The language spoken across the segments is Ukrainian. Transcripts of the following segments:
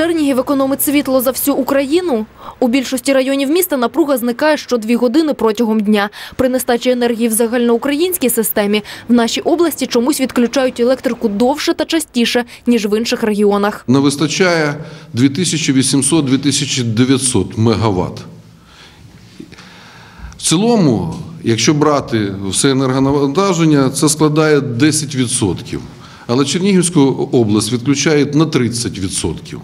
Чернігів економить світло за всю Україну. У більшості районів міста напруга зникає щодві години протягом дня. При нестачі енергії в загальноукраїнській системі в нашій області чомусь відключають електрику довше та частіше, ніж в інших регіонах. Не вистачає 2800-2900 мегаватт. В цілому, якщо брати все енергонавантаження, це складає 10%. Але Чернігівську область відключають на 30%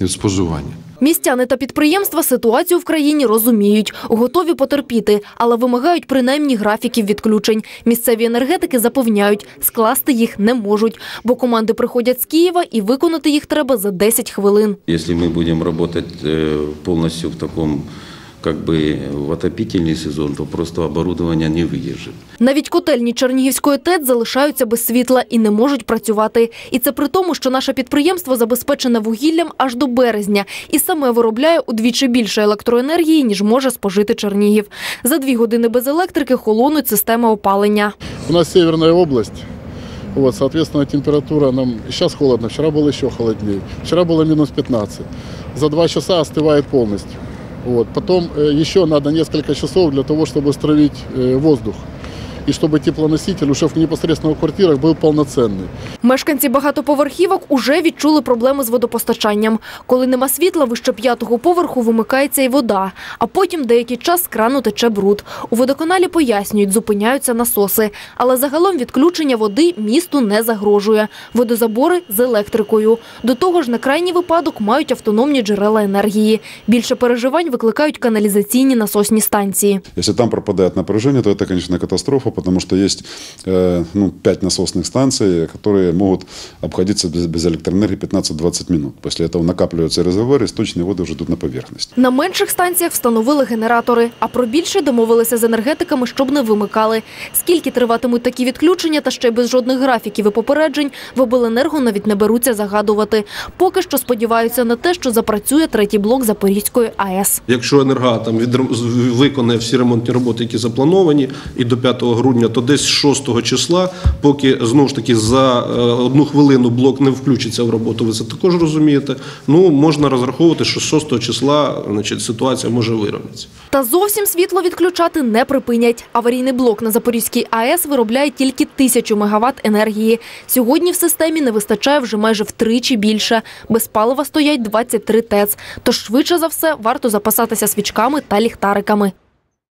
від споживання. Містяни та підприємства ситуацію в країні розуміють, готові потерпіти, але вимагають принаймні графіків відключень. Місцеві енергетики запевняють, скласти їх не можуть, бо команди приходять з Києва і виконати їх треба за 10 хвилин. Якщо ми будемо працювати повністю в таком как бы в отопительный сезон, то просто оборудование не выдержит. Навіть котельні Чернігівської ТЕЦ залишаються без світла і не можуть працювати. І це при тому, що наше підприємство забезпечене вугіллям аж до березня і саме виробляє удвічі більше електроенергії, ніж може спожити Чернігів. За дві години без електрики холонуть системи опалення. У нас северная область. Вот, соответственно, температура нам сейчас холодно, вчера было еще холоднее. Вчера было минус 15. За два часа остывает полностью. Вот. Потом э, еще надо несколько часов для того, чтобы стравить э, воздух. И чтобы теплоноситель уже в непосредственно в квартирах был полноценный. Мешканці багатоповерхівок уже відчули проблеми з водопостачанням. Коли нема світла, вище п'ятого поверху вимикається і вода, а потім деякий час з крану тече бруд. У водоканалі пояснюють, зупиняються насоси. Але загалом відключення води місту не загрожує. Водозабори з електрикою. До того ж, на крайній випадок мають автономні джерела енергії. Більше переживань викликають каналізаційні насосні станції. Если там пропадает напряжение, то это, конечно, катастрофа, потому что есть э, ну, 5 насосных станций, которые могут обходиться без, без электроэнергии 15-20 минут. После этого накапливаются резервуары, источные воды уже идут на поверхность. На менших станціях встановили генератори, а про більше домовилися з енергетиками, щоб не вимикали. Скільки триватимуть такі відключення, та ще й без жодних графіків і попереджень, в обленерго навіть не беруться загадувати. Поки що сподіваються на те, що запрацює третій блок Запорізької АЕС. Якщо «Енергоатом» відрем- з- виконає всі ремонтні роботи, які заплановані, і до 5 грудня, то десь 6 числа, поки знову ж таки за е, одну хвилину блок не включиться в роботу, ви це також розумієте. Ну можна розраховувати, що з 6 числа значить, ситуація може вирівнятися. Та зовсім світло відключати не припинять. Аварійний блок на Запорізькій АЕС виробляє тільки тисячу мегаватт енергії. Сьогодні в системі не вистачає вже майже втричі більше. Без палива стоять 23 ТЕЦ. Тож швидше за все варто запасатися свічками та ліхтариками.